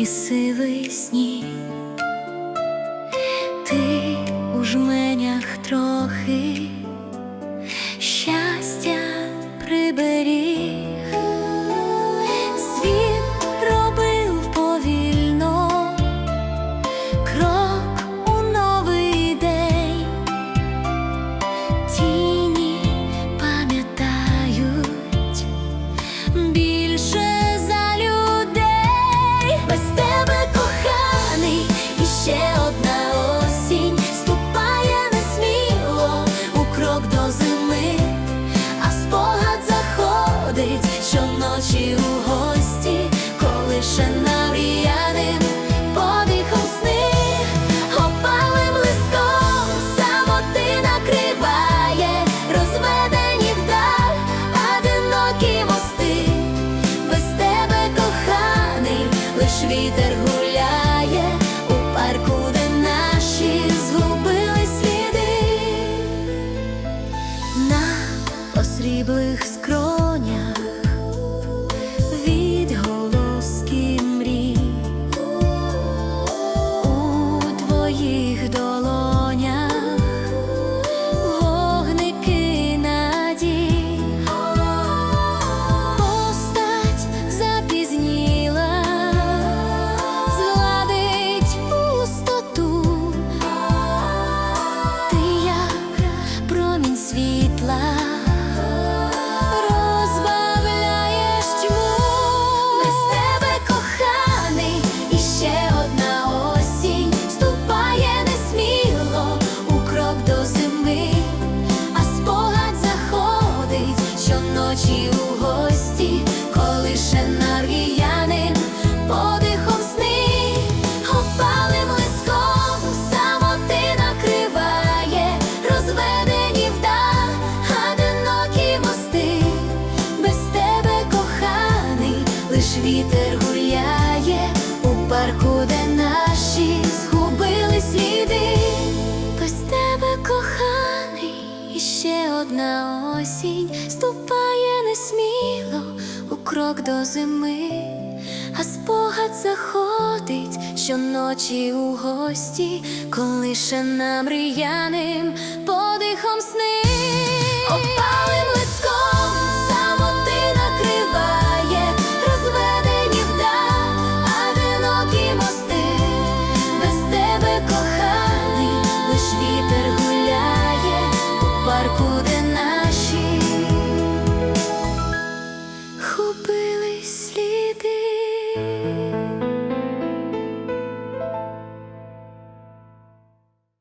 і сивий сніг. ночі у гості, коли ще навіяним подихом сни, опалим листом самоти накриває, розведені вдаль, одинокі мости, без тебе коханий, лиш вітер гуляє. світла. ще одна осінь ступає несміло у крок до зими, а спогад заходить щоночі у гості, коли ще нам ріяним подихом сни. Опалим